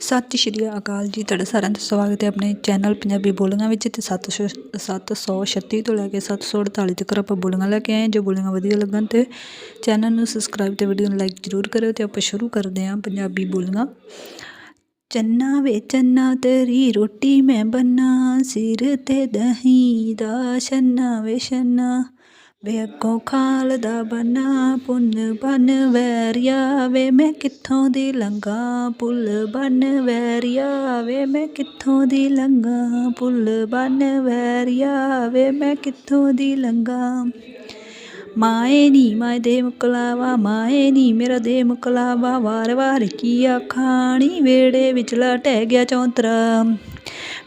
ਸਤਿ ਸ਼੍ਰੀ ਅਕਾਲ ਜੀ, ਤੁਹਾਡਾ ਸਾਰਿਆਂ ਦਾ ਸਵਾਗਤ ਹੈ ਆਪਣੇ ਚੈਨਲ ਪੰਜਾਬੀ ਬੋਲੀਆਂ ਵਿੱਚ ਤੇ 700 736 ਤੋਂ ਲੈ ਕੇ 748 ਤੱਕ ਆਪਾਂ ਬੋਲੀਆਂ ਲੈ ਕੇ ਆਏ ਜੋ ਬੋਲੀਆਂ ਵਧੀਆ ਲੱਗਣ ਤੇ ਚੈਨਲ ਨੂੰ ਸਬਸਕ੍ਰਾਈਬ ਤੇ ਵੀਡੀਓ ਨੂੰ ਲਾਈਕ ਜ਼ਰੂਰ ਕਰਿਓ ਤੇ ਆਪਾਂ ਸ਼ੁਰੂ ਕਰਦੇ ਹਾਂ ਪੰਜਾਬੀ ਬੋਲੀਆਂ। ਚੰਨਾ ਵੇ ਚੰਨਾ, ਤੇਰੀ ਰੋਟੀ ਮੈਂ ਬੰਨਾ ਸਿਰ ਤੇ ਦਹੀਂ ਦਾ ਛੰਨਾ ਵੇ ਛੰਨਾ। ਵੇ ਅੱਗੋਂ ਖਾਲ ਦਾ ਬਨਾ, ਪੁੰਨ ਬਨ, ਵੈਰੀਆ ਵੇ, ਮੈਂ ਕਿੱਥੋਂ ਦੀ ਲੰਗਾ ਪੁੱਲ ਬਨ, ਵੈਰੀਆ ਵੇ, ਮੈਂ ਕਿੱਥੋਂ ਦੀ ਲੰਗਾ ਪੁੱਲ ਬਨ, ਵੈਰੀਆ ਵੇ, ਮੈਂ ਕਿੱਥੋਂ ਦੀ ਲੰਗਾ ਮਾਏ ਨੀ, ਮਾਏ ਦੇ ਮੁਕਲਾਵਾ, ਮਾਏ ਨੀ, ਮੇਰਾ ਦੇ ਮੁਕਲਾਵਾ ਵਾਰ ਵਾਰ ਕੀ ਆਖਾਣੀ ਵੇੜੇ ਵਿਚਲਾ ਟਹਿ ਗਿਆ ਚੌਂਤਰਾ।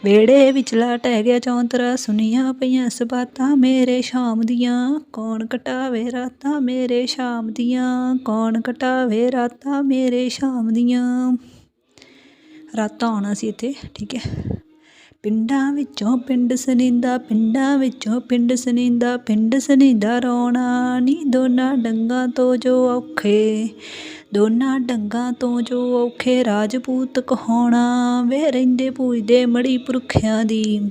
ਵੇੜੇ ਵਿਚਲਾ ਟਹਿ ਗਿਆ ਚੌਂਤਰਾ, ਸੁਨੀਆਂ ਪਈਆਂ ਸਬਾਤਾਂ ਮੇਰੇ ਸ਼ਾਮ ਦੀਆਂ, ਕੌਣ ਕਟਾਵੇ ਰਾਤਾਂ ਮੇਰੇ ਸ਼ਾਮ ਦੀਆਂ, ਕੌਣ ਕਟਾਵੇ ਰਾਤਾਂ ਮੇਰੇ ਸ਼ਾਮ ਦੀਆਂ। ਰਾਤਾਂ ਆਉਣਾ ਸੀ ਇੱਥੇ, ਠੀਕ ਹੈ। ਪਿੰਡਾਂ ਵਿੱਚੋਂ ਪਿੰਡ ਸਨਿੰਦਾ, ਪਿੰਡਾਂ ਵਿੱਚੋਂ ਪਿੰਡ ਸਨਿੰਦਾ ਪਿੰਡ ਸਨਿੰਦਾ ਰੋਣਾ ਨੀ ਦੋਨਾਂ ਡੰਗਾਂ ਤੋਂ ਜੋ ਔਖੇ। ਦੋਨਾਂ ਡੰਗਾਂ ਤੋਂ ਜੋ ਔਖੇ ਰਾਜਪੂਤ ਕਹਾਉਣਾ, ਵੇ ਰਹਿੰਦੇ ਪੂਜਦੇ ਮੜੀ ਪੁਰਖਿਆਂ ਦੀ।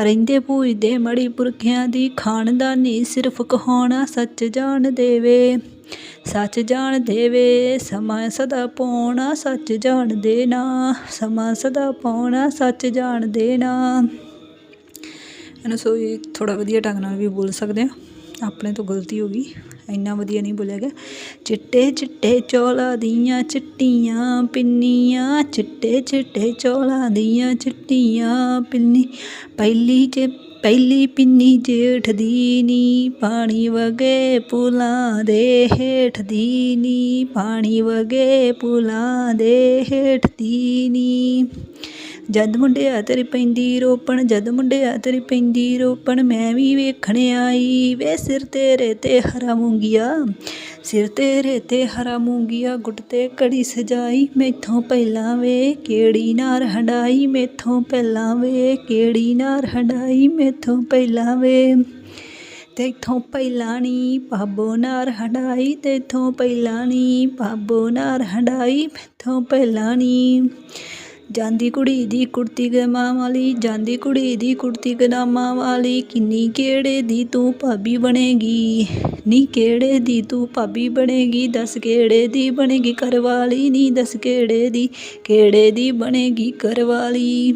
ਰਹਿੰਦੇ ਪੂਜਦੇ ਮੜੀ ਪੁਰਖਿਆਂ ਦੀ ਖਾਨਦਾਨੀ ਸਿਰਫ ਕਹਾਉਣਾ ਸੱਚ ਜਾਣ ਦੇਵੇ। ਸੱਚ ਜਾਣ ਦੇਵੇ, ਸਮਾਂ ਸਦਾ ਪਾਉਣਾ ਸੱਚ ਜਾਣ ਦੇਣਾ। ਸਮਾਂ ਸਦਾ ਪਾਉਣਾ ਸੱਚ ਜਾਣ ਦੇਣਾ। ਇਹਨੂੰ ਸੋ ਥੋੜਾ ਵਧੀਆ ਢੰਗ ਨਾਲ ਵੀ ਬੋਲ ਸਕਦੇ ਆ ਆਪਣੇ ਤੋਂ ਗਲਤੀ ਹੋ ਗਈ। ਇੰਨਾ ਵਧੀਆ ਨਹੀਂ ਬੋਲਿਆ ਗਿਆ। ਚਿੱਟੇ ਚਿੱਟੇ ਚੌਲਾਂ ਦੀਆਂ ਚਿੱਟੀਆਂ, ਪਿੰਨੀਆਂ। ਚਿੱਟੇ ਚਿੱਟੇ ਚੌਲਾਂ ਦੀਆਂ ਚਿੱਟੀਆਂ, ਪਿੰਨੀ। ਪਹਿਲੀ ਚ ਪਹਿਲੀ ਪਿੰਨੀ ਜੇਠ ਦੀ ਨੀ ਪਾਣੀ ਵਗੇ ਪੁਲਾਂ ਦੇ ਹੇਠ ਦੀ ਨੀ ਪਾਣੀ ਵਗੇ ਪੁਲਾਂ ਦੇ ਹੇਠ ਦੀ ਨੀ ਜਦ ਮੁੰਡਿਆ ਤੇਰੀ ਪੈਂਦੀ ਰੋਪਣ, ਜਦ ਮੁੰਡਿਆ ਤੇਰੀ ਪੈਂਦੀ ਰੋਪਣ, ਮੈਂ ਵੀ ਵੇਖਣ ਆਈ ਵੇ ਸਿਰ ਤੇਰੇ ਤੇ ਹਰਾ ਮੂੰਗੀਆ। ਸਿਰ ਤੇਰੇ ਤੇ ਹਰਾ ਮੂੰਗੀਆ, ਗੁੱਟ ਤੇ ਕੜੀ ਸਜਾਈ, ਮੈਥੋਂ ਪਹਿਲਾਂ ਵੇ ਕਿਹੜੀ ਨਾਰ ਹੰਡਾਈ, ਮੈਥੋਂ ਪਹਿਲਾਂ ਵੇ ਕਿਹੜੀ ਨਾਰ ਹੰਡਾਈ, ਮੈਥੋਂ ਪਹਿਲਾਂ ਵੇ ਤੇਥੋਂ ਪਹਿਲਾਂ ਨੀ ਪਾਬੋ ਨਾਰ ਹੰਡਾਈ, ਤੇਥੋਂ ਪਹਿਲਾਂ ਨੀ ਪਾਬੋ ਨਾਰ ਹੰਡਾਈ, ਮੈਥੋਂ ਪਹਿਲਾਂ ਨਹੀਂ ਜਾਂਦੀ ਕੁੜੀ ਦੀ ਕੁੜਤੀ ਗਮਾਂ ਵਾਲੀ, ਜਾਂਦੀ ਕੁੜੀ ਦੀ ਕੁੜਤੀ ਗਨਾਮਾਂ ਵਾਲੀ, ਕਿੰਨੀ ਕਿਹੜੇ ਦੀ ਤੂੰ ਭਾਬੀ ਬਣੇਗੀ? ਨੀ ਕਿਹੜੇ ਦੀ ਤੂੰ ਭਾਬੀ ਬਣੇਗੀ? ਦੱਸ ਕਿਹੜੇ ਦੀ ਬਣੇਗੀ ਘਰਵਾਲੀ ਨੀ ਦੱਸ ਕਿਹੜੇ ਦੀ ਕਿਹੜੇ ਦੀ ਬਣੇਗੀ ਘਰਵਾਲੀ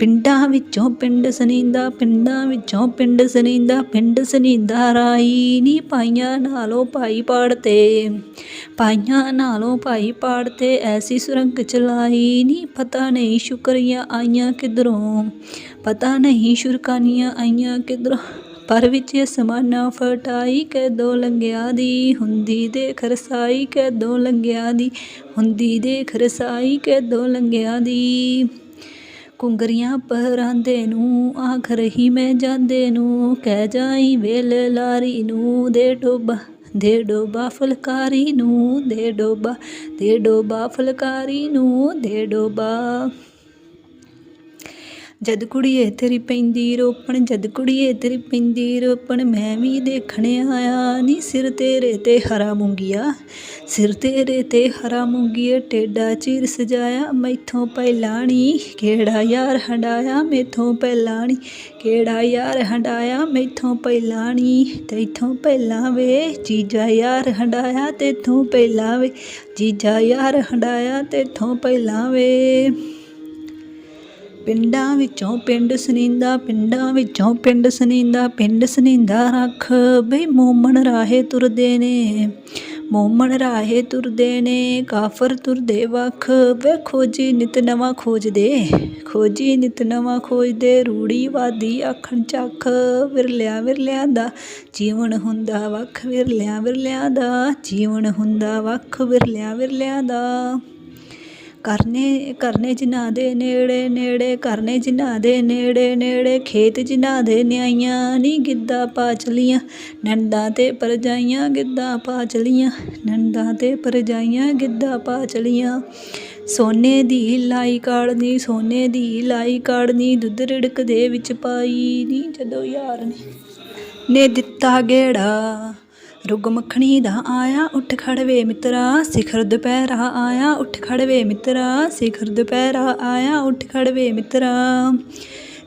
ਪਿੰਡਾਂ ਵਿੱਚੋਂ ਪਿੰਡ ਸਨੀਂਦਾ, ਪਿੰਡਾਂ ਵਿੱਚੋਂ ਪਿੰਡ ਸਨੀਂਦਾ ਪਿੰਡ ਸਨੀਂਦਾ ਰਾਈ ਨੀ ਪਾਈਆਂ ਨਾਲੋਂ ਭਾਈ ਪਾੜ ਤੇ। ਪਾਈਆਂ ਨਾਲੋਂ ਭਾਈ ਪਾੜ ਤੇ ਐਸੀ ਸੁਰੰਗ ਚਲਾਈ ਨੀ, ਪਤਾ ਨਹੀਂ ਸ਼ੁਕਰੀਆਂ ਆਈਆਂ ਕਿਧਰੋਂ। ਪਤਾ ਨਹੀਂ ਸ਼ੁਰਕਾਨੀਆਂ ਆਈਆਂ ਕਿਧਰੋਂ। ਪਰ ਵਿੱਚ ਸਮਾਨਾ ਫਟਾਈ ਕਦੋਂ ਦੋ ਲੰਗਿਆ ਦੀ, ਹੁੰਦੀ ਦੇ ਖਰਸਾਈ ਕਦੋਂ ਦੋ ਲੰਗਿਆ ਦੀ, ਹੁੰਦੀ ਦੇ ਖਰਸਾਈ ਕਦੋਂ ਦੋ ਲੰਗਿਆ ਦੀ। ਕੁੰਗਰੀਆਂ ਪਰਾਂਦੇ ਨੂੰ ਆਖ ਰਹੀ ਮੈਂ ਜਾਂਦੇ ਨੂੰ, ਕਹਿ ਜਾਈ ਵੇਲ ਲਾਰੀ ਨੂੰ, ਦੇ ਡੋਬਾ ਦੇ ਡੋਬਾ ਫੁਲਕਾਰੀ ਨੂੰ, ਦੇ ਡੋਬਾ ਦੇ ਡੋਬਾ ਫੁਲਕਾਰੀ ਨੂੰ, ਦੇ ਡੋਬਾ। ਜਦ ਕੁੜੀਏ ਤੇਰੀ ਪੈਂਦੀ ਰੋਪਣ, ਜਦ ਕੁੜੀਏ ਤੇਰੀ ਪੈਂਦੀ ਰੋਪਣ, ਮੈਂ ਵੀ ਦੇਖਣ ਆਇਆ ਨੀ ਸਿਰ ਤੇਰੇ ਤੇ ਹਰਾ ਮੂੰਗੀਆ। ਸਿਰ ਤੇਰੇ ਤੇ ਹਰਾ ਮੂੰਗੀਏ, ਟੇਡਾ ਚੀਰ ਸਜਾਇਆ, ਮੈਥੋਂ ਪਹਿਲਾਂ ਨੀ ਕਿਹੜਾ ਯਾਰ ਹੰਡਾਇਆ, ਮੈਥੋਂ ਪਹਿਲਾਂ ਨੀ ਕਿਹੜਾ ਯਾਰ ਹੰਡਾਇਆ, ਮੈਥੋਂ ਪਹਿਲਾਂ ਨੀ ਤੈਥੋਂ ਪਹਿਲਾਂ ਵੇ ਜੀਜਾ ਯਾਰ ਹੰਡਾਇਆ, ਤੇਥੋਂ ਪਹਿਲਾਂ ਵੇ ਜੀਜਾ ਯਾਰ ਹੰਡਾਇਆ, ਤੇਥੋਂ ਪਹਿਲਾਂ ਵੇ। ਪਿੰਡਾਂ ਵਿੱਚੋਂ ਪਿੰਡ ਸਨੀਂਦਾ, ਪਿੰਡਾਂ ਵਿੱਚੋਂ ਪਿੰਡ ਸਨੀਂਦਾ ਪਿੰਡ ਸਨੀਂਦਾ ਰੱਖ ਬਈ ਮੋਮਣ ਰਾਹੇ ਤੁਰਦੇ ਨੇ। ਮੋਮਣ ਰਾਹੇ ਤੁਰਦੇ ਨੇ, ਕਾਫਰ ਤੁਰਦੇ ਵੱਖ ਵੇ ਖੋਜੀ ਨਿਤ ਨਵਾਂ ਖੋਜਦੇ। ਖੋਜੀ ਨਿਤ ਨਵਾਂ ਖੋਜਦੇ, ਰੂੜੀ ਵਾਦੀ ਆਖਣ ਚੱਖ ਵਿਰਲਿਆਂ ਵਿਰਲਿਆਂ ਦਾ, ਜੀਵਨ ਹੁੰਦਾ ਵੱਖ ਵਿਰਲਿਆਂ ਵਿਰਲਿਆਂ ਦਾ, ਜੀਵਨ ਹੁੰਦਾ ਵੱਖ ਵਿਰਲਿਆਂ ਵਿਰਲਿਆਂ ਦਾ। ਕਰਨੇ ਕਰਨੇ ਜਿਨ੍ਹਾਂ ਦੇ ਨੇੜੇ ਨੇੜੇ, ਕਰਨੇ ਜਿਨ੍ਹਾਂ ਦੇ ਨੇੜੇ ਨੇੜੇ, ਖੇਤ ਜਿਨ੍ਹਾਂ ਦੇ ਨਿਆਈਆਂ ਨੀ ਗਿੱਧਾ ਪਾ ਚਲੀਆਂ ਨੰਦਾ ਤੇ ਪਰਜਾਈਆਂ ਗਿੱਧਾ ਪਾ ਚਲੀਆਂ ਨੰਦਾ ਤੇ ਪਰਜਾਈਆਂ ਗਿੱਧਾ ਪਾ ਚਲੀਆਂ। ਸੋਨੇ ਦੀ ਲਾਈ ਕਾੜਨੀ, ਸੋਨੇ ਦੀ ਲਾਈ ਕਾੜਨੀ, ਦੁੱਧ ਰਿੜਕ ਦੇ ਵਿੱਚ ਪਾਈ ਨੀ ਜਦੋਂ ਯਾਰ ਨੇ ਨੇ ਦਿੱਤਾ ਗੇੜਾ। ਰੁੱਗ ਮੱਖਣੀ ਦਾ ਆਇਆ, ਉੱਠ ਖੜਵੇ ਮਿੱਤਰਾ, ਸਿਖਰ ਦੁਪਹਿਰਾ ਆਇਆ, ਉੱਠ ਖੜਵੇ ਮਿੱਤਰਾ, ਸਿਖਰ ਦੁਪਹਿਰਾ ਆਇਆ, ਉੱਠ ਖੜਵੇ ਮਿੱਤਰਾ।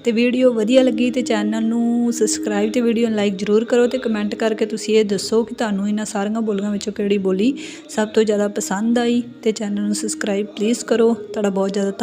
ਤੇ ਵੀਡੀਓ ਵਧੀਆ ਲੱਗੀ ਤੇ ਚੈਨਲ ਨੂੰ ਸਬਸਕ੍ਰਾਈਬ ਤੇ ਵੀਡੀਓ ਨੂੰ ਲਾਈਕ ਜ਼ਰੂਰ ਕਰੋ ਤੇ ਕਮੈਂਟ ਕਰਕੇ ਤੁਸੀਂ ਇਹ ਦੱਸੋ ਕਿ ਤੁਹਾਨੂੰ ਇਹਨਾਂ ਸਾਰੀਆਂ ਬੋਲੀਆਂ ਵਿੱਚੋਂ ਕਿਹੜੀ ਬੋਲੀ ਸਭ ਤੋਂ ਜ਼ਿਆਦਾ ਪਸੰਦ ਆਈ ਤੇ ਚੈਨਲ ਨੂੰ ਸਬਸਕ੍ਰਾਈਬ ਪਲੀਜ਼ ਕਰੋ। ਤੁਹਾਡਾ ਬਹੁਤ ਜ਼ਿਆਦਾ